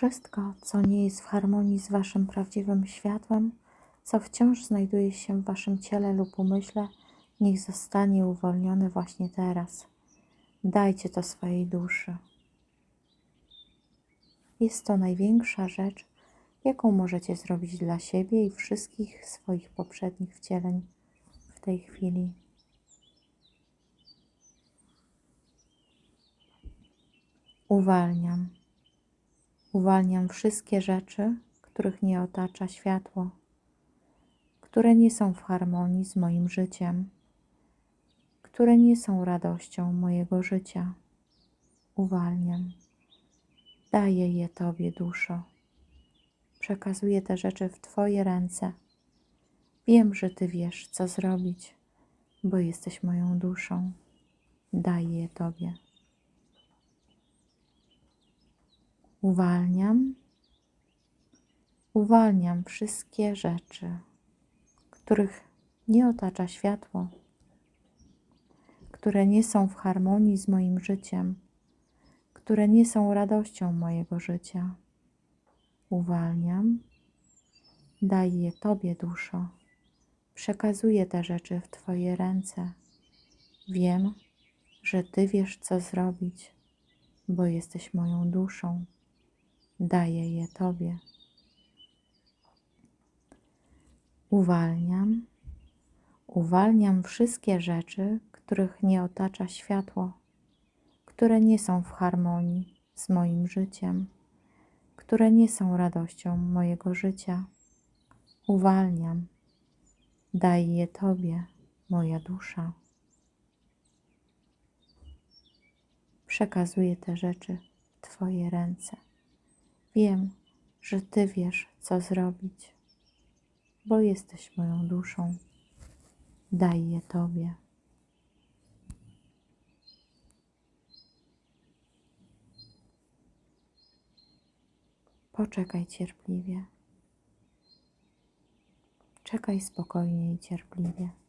Wszystko, co nie jest w harmonii z Waszym prawdziwym światłem, co wciąż znajduje się w Waszym ciele lub umyśle, niech zostanie uwolnione właśnie teraz. Dajcie to swojej duszy. Jest to największa rzecz, jaką możecie zrobić dla siebie i wszystkich swoich poprzednich wcieleń w tej chwili. Uwalniam. Uwalniam wszystkie rzeczy, których nie otacza światło, które nie są w harmonii z moim życiem, które nie są radością mojego życia. Uwalniam. Daję je Tobie, duszo. Przekazuję te rzeczy w Twoje ręce. Wiem, że Ty wiesz, co zrobić, bo jesteś moją duszą. Daję je Tobie. Uwalniam, uwalniam wszystkie rzeczy, których nie otacza światło, które nie są w harmonii z moim życiem, które nie są radością mojego życia. Uwalniam, daję je Tobie, duszo. Przekazuję te rzeczy w Twoje ręce. Wiem, że Ty wiesz, co zrobić, bo jesteś moją duszą daję je Tobie. Uwalniam, uwalniam wszystkie rzeczy, których nie otacza światło, które nie są w harmonii z moim życiem, które nie są radością mojego życia. Uwalniam, daję je Tobie, moja dusza. Przekazuję te rzeczy w Twoje ręce. Wiem, że Ty wiesz, co zrobić, bo jesteś moją duszą. Daj je Tobie. Poczekaj cierpliwie. Czekaj spokojnie i cierpliwie.